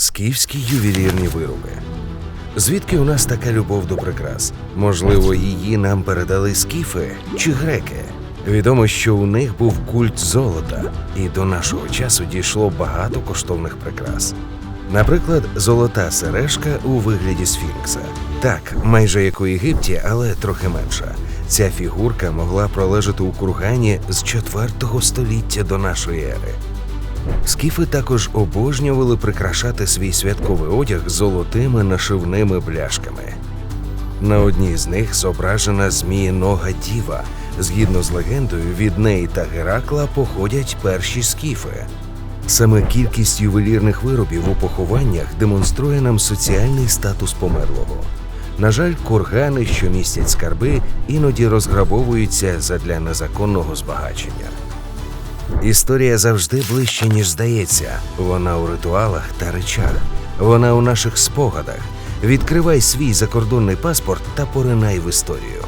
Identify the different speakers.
Speaker 1: Скіфські ювелірні вироби. Звідки у нас така любов до прикрас? Можливо, її нам передали скіфи чи греки. Відомо, що у них був культ золота, і до нашого часу дійшло багато коштовних прикрас. Наприклад, золота сережка у вигляді сфінкса. Так, майже як у Єгипті, але трохи менша. Ця фігурка могла пролежати у кургані з 4 століття до нашої ери. Скіфи також обожнювали прикрашати свій святковий одяг золотими нашивними бляшками. На одній з них зображена змієнога діва. Згідно з легендою, від неї та Геракла походять перші скіфи. Саме кількість ювелірних виробів у похованнях демонструє нам соціальний статус померлого. На жаль, кургани, що містять скарби, іноді розграбовуються задля незаконного збагачення. Історія завжди ближче, ніж здається. Вона у ритуалах та речах. Вона у наших спогадах. Відкривай свій закордонний паспорт та поринай в історію.